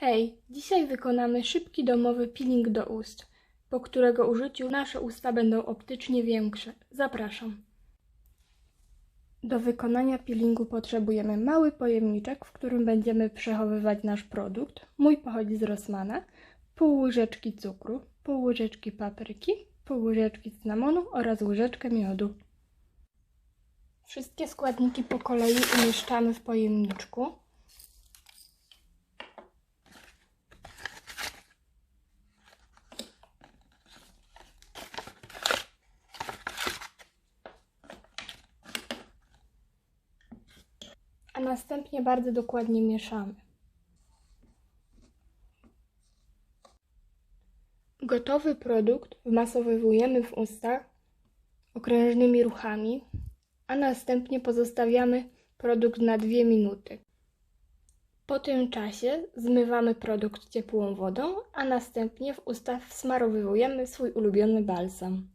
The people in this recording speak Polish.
Hej, dzisiaj wykonamy szybki domowy peeling do ust, po którego użyciu nasze usta będą optycznie większe. Zapraszam. Do wykonania peelingu potrzebujemy mały pojemniczek, w którym będziemy przechowywać nasz produkt. Mój pochodzi z Rossmana. Pół łyżeczki cukru, pół łyżeczki papryki, pół łyżeczki cynamonu oraz łyżeczkę miodu. Wszystkie składniki po kolei umieszczamy w pojemniczku. A następnie bardzo dokładnie mieszamy. Gotowy produkt wmasowujemy w ustach okrężnymi ruchami, a następnie pozostawiamy produkt na 2 minuty. Po tym czasie zmywamy produkt ciepłą wodą, a następnie w ustach wsmarowujemy swój ulubiony balsam.